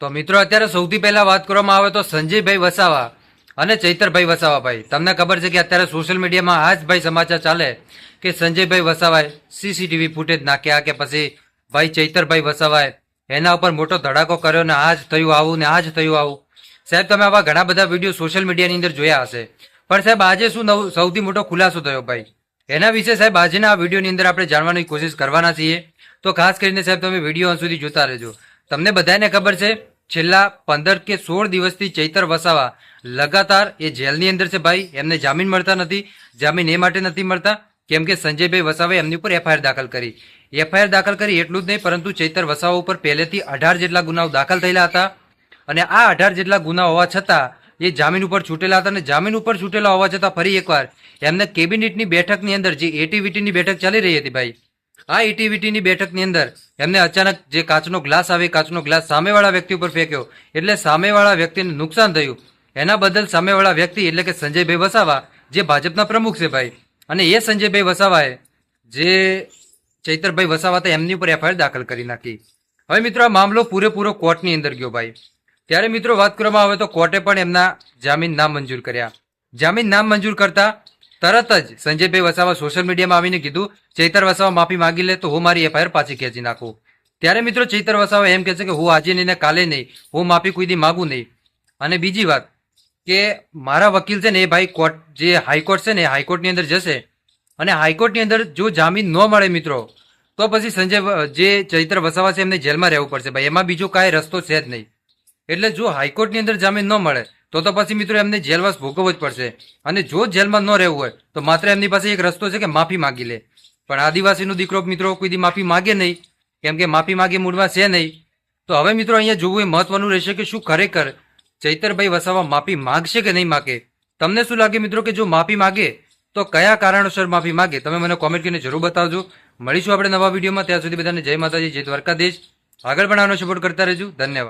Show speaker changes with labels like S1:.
S1: તો મિત્રો, અત્યારે સૌથી પહેલા વાત કરવામાં આવે તો સંજયભાઈ વસાવા અને ચૈતરભાઈ વસાવા ભાઈ. તમને ખબર છે કે અત્યારે સોશિયલ મીડિયામાં આ જ ભાઈ સમાચાર ચાલે કે સંજયભાઈ વસાવાએ સીસીટીવી ફૂટેજ નાખ્યા કે પછી ભાઈ ચૈતરભાઈ વસાવાએ એના ઉપર મોટો ધડાકો કર્યો ને આ જ થયું આવું ને આ જ થયું આવું. સાહેબ, તમે આવા ઘણા બધા વીડિયો સોશિયલ મીડિયાની અંદર જોયા હશે. પણ સાહેબ, આજે શું નવું, સૌથી મોટો ખુલાસો થયો ભાઈ? એના વિશે સાહેબ, આજના આ વિડીયોની અંદર આપણે જાણવાની કોશિશ કરવાના છીએ. તો ખાસ કરીને સાહેબ, તમે વીડિયો સુધી જોતા રહેજો. તમને બધાને ખબર છે, છેલ્લા પંદર કે સોળ દિવસથી ચૈતર વસાવા લગાતાર એ જેલની અંદર છે ભાઈ, એમને જામીન મળતા નથી, જામીન એ માટે નથી મળતા, કેમ કે સંજયભાઈ વસાવાએ એમની ઉપર એફઆઈઆર દાખલ કરી. એફઆઈઆર દાખલ કરી એટલું જ નહીં, પરંતુ ચૈતર વસાવા ઉપર પહેલેથી અઢાર જેટલા ગુનાઓ દાખલ થયેલા હતા, અને આ અઢાર જેટલા ગુના હોવા છતાં, એ જામીન ઉપર છૂટેલા હતા, અને જામીન ઉપર છૂટેલા હોવા છતાં ફરી એકવાર એમને કેબિનેટની બેઠકની અંદર, જે એટીવીટીની બેઠક ચાલી રહી હતી ભાઈ આ ઇટીવીટીની બેઠકની અંદર એમને અચાનક જે કાચનો ગ્લાસ આવે કાચનો ગ્લાસ સામેવાળા વ્યક્તિ ઉપર ફેંક્યો. એટલે સામેવાળા વ્યક્તિને નુકસાન થયું. એના બદલ સામેવાળા વ્યક્તિ એટલે કે સંજયભાઈ વસાવા, જે ભાજપના પ્રમુખ છે ભાઈ, અને એ સંજયભાઈ વસાવાએ જે ચૈતરભાઈ વસાવા હતા એમની ઉપર એફઆઈઆર દાખલ કરી નાખી. હવે મિત્રો આ મામલો પૂરેપૂરો કોર્ટની અંદર ગયો ભાઈ. ત્યારે મિત્રો વાત કરવામાં આવે તો કોર્ટે પણ એમના જામીન નામંજૂર કર્યા. જામીન નામંજૂર કરતા તરત જ સંજયભાઈ વસાવા સોશિયલ મીડિયામાં આવીને કીધું, ચૈતર વસાવા, માફી માંગી લે તો હું મારી એફઆઈઆર પાછી ખેંચી નાખું. ત્યારે મિત્રો ચૈતર વસાવા એમ કહે છે કે, હું આજે નહીં ને કાલે નહીં, હું માફી કોઈથી માગું નહીં. અને બીજી વાત કે, મારા વકીલ છે ને એ ભાઈ કોર્ટ, જે હાઈકોર્ટ છે ને હાઈકોર્ટની અંદર જશે. અને હાઈકોર્ટની અંદર જો જામીન ન મળે મિત્રો, તો પછી સંજય, જે ચૈત્ર વસાવા છે એમને જેલમાં રહેવું પડશે. ભાઈ, એમાં બીજો કાંઈ રસ્તો છે જ નહીં. એટલે જો હાઈકોર્ટની અંદર જામીન ન મળે, તો તો પછી મિત્રો એમને જેલવાસ ભોગવવો જ પડશે. અને જો જેલમાં ન રહેવું હોય, તો માત્ર એમની પાસે એક રસ્તો છે કે માફી માગી લે. પણ આદિવાસીનો દીકરો મિત્રો કોઈ દી માફી માગે નહીં, કેમ કે માફી માગે મૂળમાં છે નહીં. તો હવે મિત્રો અહીંયા જોવું એ મહત્વનું રહેશે કે શું ખરેખર ચૈતરભાઈ વસાવા માફી માગશે કે નહીં માગે? તમને શું લાગે મિત્રો કે જો માફી માગે, તો કયા કારણોસર માફી માગે? તમે મને કોમેન્ટ કરીને જરૂર બતાવજો. મળીશું આપણે નવા વિડીયોમાં. ત્યાં સુધી બધાને જય માતાજી, જય દ્વારકાધીશ. આગળ પણ આનો સપોર્ટ કરતા રહેજો. ધન્યવાદ.